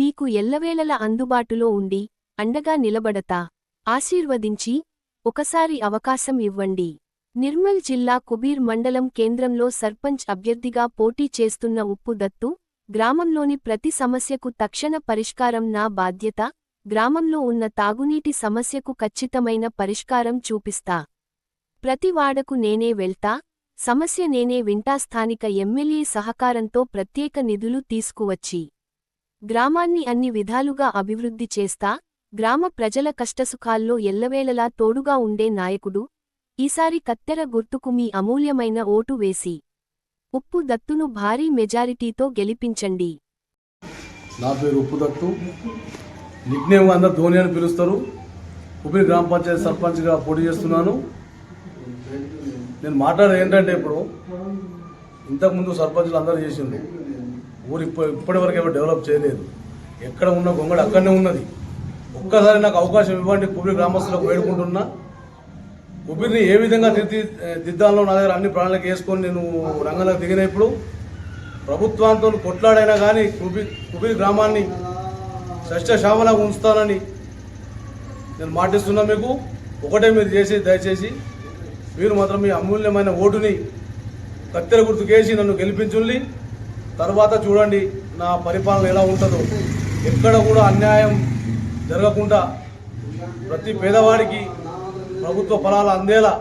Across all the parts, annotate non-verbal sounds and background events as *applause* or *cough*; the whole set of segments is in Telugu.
మీకు ఎల్లవేళల అందుబాటులో ఉండి అండగా నిలబడతా. ఆశీర్వదించి ఒకసారి అవకాశం ఇవ్వండి. నిర్మల్ జిల్లా కుబీర్ మండలం కేంద్రంలో సర్పంచ్ అభ్యర్థిగా పోటీ చేస్తున్న ఉప్పు దత్తు గ్రామంలోని ప్రతి సమస్యకు తక్షణ పరిష్కారం నా బాధ్యత గ్రామంలో ఉన్న తాగునీటి సమస్యకు ఖచ్చితమైన పరిష్కారం చూపిస్తా. ప్రతి వాడకు నేనే వెళ్తా సమస్య నేనే వింటా స్థానిక ఎమ్మెల్యే సహకారంతో ప్రత్యేక నిధులు తీసుకువచ్చి. గ్రామాన్ని అన్ని విధాలుగా అభివృద్ధి చేస్తా గ్రామ ప్రజల కష్టసుఖాల్లో ఎల్లవేళలా తోడుగా ఉండే నాయకుడు ఈసారి కత్తెర గుర్తుకు మీ అమూల్యమైన ఓటు వేసి ఉప్పు దత్తును భారీ మెజారిటీతో గెలిపించండి. నా పేరు ఉప్పు దత్తు. నిక్నేమ్ అందరు ధోని అని పిలుస్తారు. ఉపిరి గ్రామ పంచాయతీ సర్పంచ్గా పోటీ చేస్తున్నాను. నేను మాట్లాడేది ఏంటంటే ఇప్పుడు ఇంతకుముందు సర్పంచ్లు అందరూ చేసిండు ఊరు ఇప్ప ఇప్పటివరకు ఎవరు డెవలప్ చేయలేదు. ఎక్కడ ఉన్న గొంగడు అక్కడనే ఉన్నది. ఒక్కసారి నాకు అవకాశం ఇవ్వండి కుబిరి గ్రామస్తులకు వేడుకుంటున్నా. కుబీర్ని ఏ విధంగా దిద్ది దిద్దాలో నా దగ్గర అన్ని ప్రాణాలకు వేసుకొని నేను రంగంలోకి దిగినప్పుడు ప్రభుత్వంతో కొట్లాడైనా కానీ కుబి కుబిరి గ్రామాన్ని సస్యశ్యామలాగా ఉంచుతానని నేను మాటిస్తున్నా మీకు. ఒకటే మీరు చేసి దయచేసి మీరు మాత్రం మీ అమూల్యమైన ఓటుని కత్తెర గుర్తుకేసి నన్ను గెలిపించుల్లి తర్వాత చూడండి నా పరిపాలన ఎలా ఉంటుందో. ఎక్కడ కూడా అన్యాయం జరగకుండా ప్రతి పేదవాడికి ప్రభుత్వ ఫలాలు అందేలా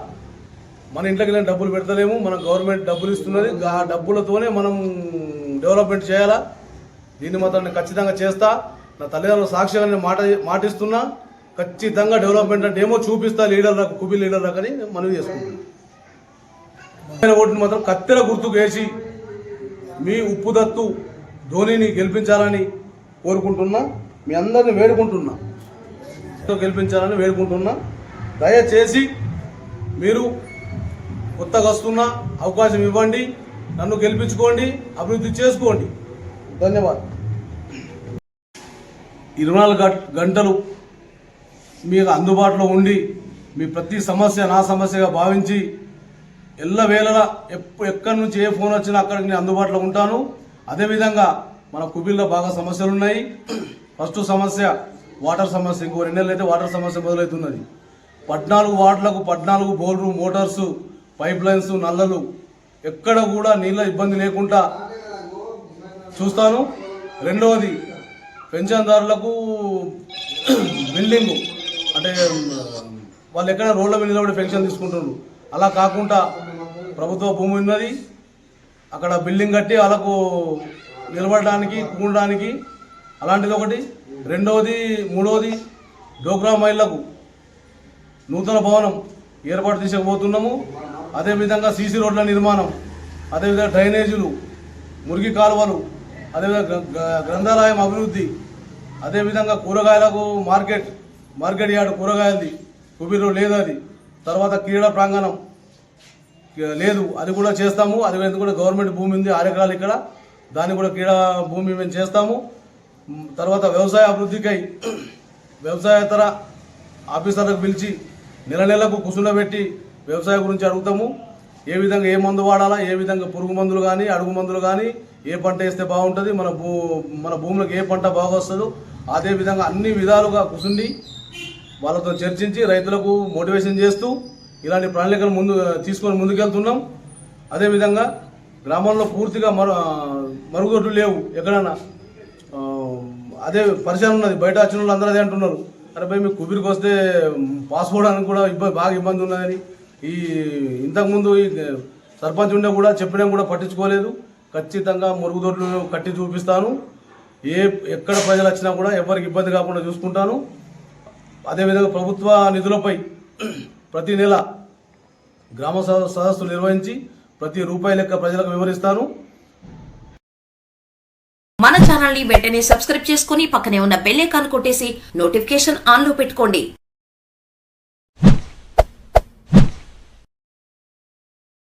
మన ఇంట్లోకి వెళ్ళిన డబ్బులు పెడతలేము మన గవర్నమెంట్ డబ్బులు ఇస్తున్నది. ఆ డబ్బులతోనే మనం డెవలప్మెంట్ చేయాలా? దీన్ని మాత్రం నేను ఖచ్చితంగా చేస్తా. నా తల్లిదండ్రుల సాక్ష్యంగా నేను మాట మాటిస్తున్నా. ఖచ్చితంగా డెవలప్మెంట్ అంటే ఏమో చూపిస్తా లీడర్లకు కుబి లీడర్ రకని మనవి చేసుకుంటున్నాను ఓటుని మాత్రం కత్తెర గుర్తుకు వేసి మీ ఉప్పుదత్తు ధోనిని గెలిపించాలని కోరుకుంటున్నా. మీ అందరిని వేడుకుంటున్నా. గెలిపించాలని వేడుకుంటున్నా. దయచేసి మీరు కొత్తగా వస్తున్న అవకాశం ఇవ్వండి. నన్ను గెలిపించుకోండి. అభివృద్ధి చేసుకోండి. ధన్యవాదాలు. ఇరవై నాలుగు గంటలు మీకు అందుబాటులో ఉండి మీ ప్రతి సమస్య నా సమస్యగా భావించి ఎల్లవేళలా ఎప్పు ఎక్కడి నుంచి ఏ ఫోన్ వచ్చినా అక్కడికి నేను అందుబాటులో ఉంటాను. అదేవిధంగా మన కుబిల్లో బాగా సమస్యలు ఉన్నాయి ఫస్ట్ సమస్య వాటర్ సమస్య. ఇంకో రెండు నెలలు అయితే వాటర్ సమస్య మొదలవుతున్నది. పద్నాలుగు వార్డులకు పద్నాలుగు బోర్లు మోటార్సు పైప్ లైన్స్ నల్లలు. ఎక్కడ కూడా నీళ్ళ ఇబ్బంది లేకుండా చూస్తాను. రెండవది పెన్షన్దారులకు బిల్డింగ్. అంటే వాళ్ళు ఎక్కడ రోడ్ల మీద నిలబడి పెన్షన్ తీసుకుంటున్నారు? అలా కాకుండా ప్రభుత్వ భూమి ఉన్నది. అక్కడ బిల్డింగ్ కట్టి వాళ్ళకు నిలబడడానికి కూడడానికి అలాంటిది ఒకటి. రెండవది మూడవది డోగ్రా మహిళలకు నూతన భవనం ఏర్పాటు తీసుకుపోతున్నాము అదేవిధంగా సీసీ రోడ్ల నిర్మాణం అదేవిధంగా డ్రైనేజీలు మురికి కాలువలు అదేవిధంగా గ్రంథాలయం అభివృద్ధి అదేవిధంగా కూరగాయలకు మార్కెట్ మార్కెట్ యార్డ్ కూరగాయలది కుబీరు లేదు అది తర్వాత క్రీడా ప్రాంగణం. లేదు అది కూడా చేస్తాము. అది కూడా గవర్నమెంట్ భూమి ఉంది ఆరు ఎకరాలు ఇక్కడ. దాన్ని కూడా క్రీడా భూమి మేము చేస్తాము. తర్వాత వ్యవసాయ అభివృద్ధికై *clears throat* వ్యవసాయేతర ఆఫీసర్లకు పిలిచి నెల నెలకు కుసుండబెట్టి వ్యవసాయ గురించి అడుగుతాము. ఏ విధంగా ఏ మందు వాడాలా ఏ విధంగా పురుగు మందులు కానీ అడుగు మందులు కానీ ఏ పంట వేస్తే బాగుంటుంది మన భూ మన భూములకు ఏ పంట బాగా వస్తుందో అదేవిధంగా అన్ని విధాలుగా కుసుండి వాళ్ళతో చర్చించి రైతులకు మోటివేషన్ చేస్తూ ఇలాంటి ప్రణాళికలు ముందు తీసుకొని ముందుకెళ్తున్నాం. అదేవిధంగా గ్రామంలో పూర్తిగా మరు మరుగుదొడ్లు లేవు. ఎక్కడన్నా అదే పరిచయం ఉన్నది. బయట వచ్చిన వాళ్ళు అందరూ అదే అంటున్నారు. అరే భయ్ మీకు కుబిరికి వస్తే పాస్ కూడా ఇబ్బంది బాగా ఇబ్బంది ఉన్నదని. ఈ ఇంతకుముందు ఈ సర్పంచ్ ఉండే కూడా చెప్పడం కూడా పట్టించుకోలేదు. ఖచ్చితంగా మురుగుదొడ్లు కట్టి చూపిస్తాను. ఏ ఎక్కడ ప్రజలు వచ్చినా కూడా ఎవరికి ఇబ్బంది కాకుండా చూసుకుంటాను. అదేవిధంగా ప్రభుత్వ నిధులపై ప్రతి నెల గ్రామ సద- సదస్సులు నిర్వహించి ప్రతి రూపాయి లెక్క ప్రజలకు వివరిస్తాను మన ఛానల్ని వెంటనే సబ్స్క్రైబ్ చేసుకుని పక్కనే ఉన్న బెల్ ఐకాన్ కొట్టేసి నోటిఫికేషన్ ఆన్లో పెట్టుకోండి.